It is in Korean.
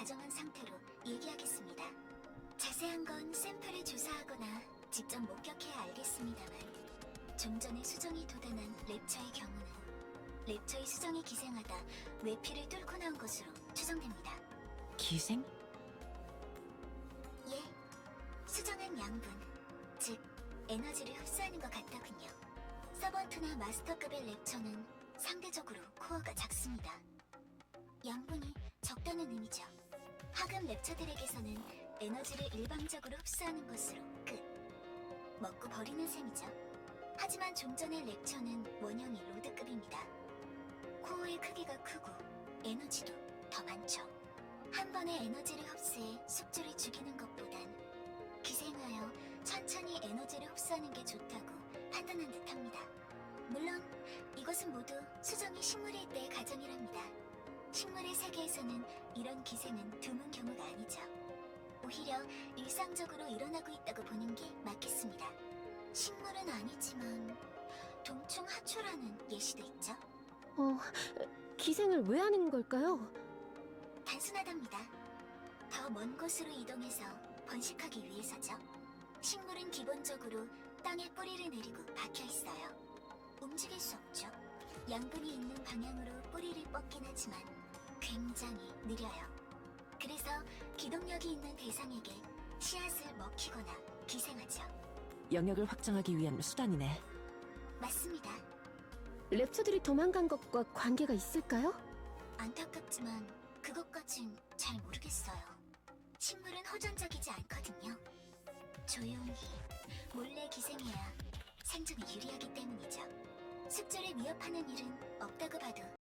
가정한 상태로 얘기하겠습니다. 자세한 건 샘플을 조사하거나 직접 목격해야 알겠습니다만 좀 전에 수정이 도단한 랩처의 경우는 랩처의 수정이 기생하다 외피를 뚫고 나온 것으로 추정됩니다. 기생? 예, 수정한 양분, 즉 에너지를 흡수하는 것 같더군요. 서번트나 마스터급의 랩처는 상대적으로 코어가 작습니다. 양분이 적다는 의미죠. 하급 랩처들에게서는 에너지를 일방적으로 흡수하는 것으로 끝. 먹고 버리는 셈이죠. 하지만 좀 전의 랩처는 원형이 로드급입니다. 코어의 크기가 크고 에너지도 더 많죠. 한 번에 에너지를 흡수해 숙주를 죽이는 것보단 기생하여 천천히 에너지를 흡수하는 게 좋다고 판단한 듯합니다. 물론 이것은 모두 수정이 식물일 때의 가정이랍니다. 식물의 세계에서는 이런 기생은 드문 경우가 아니죠. 오히려 일상적으로 일어나고 있다고 보는 게 맞겠습니다. 식물은 아니지만 동충 하초라는 예시도 있죠. 어, 기생을 왜 하는 걸까요? 단순하답니다. 더 먼 곳으로 이동해서 번식하기 위해서죠. 식물은 기본적으로 땅에 뿌리를 내리고 박혀 있어요. 움직일 수 없죠. 양분이 있는 방향으로 뿌리를 뻗긴 하지만 굉장히 느려요. 그래서 기동력이 있는 대상에게 씨앗을 먹히거나 기생하죠. 영역을 확장하기 위한 수단이네. 맞습니다. 랩처들이 도망간 것과 관계가 있을까요? 안타깝지만 그것까진 잘 모르겠어요. 식물은 호전적이지 않거든요. 조용히 몰래 기생해야 생존에 유리하기 때문이죠. 숙주를 위협하는 일은 없다고 봐도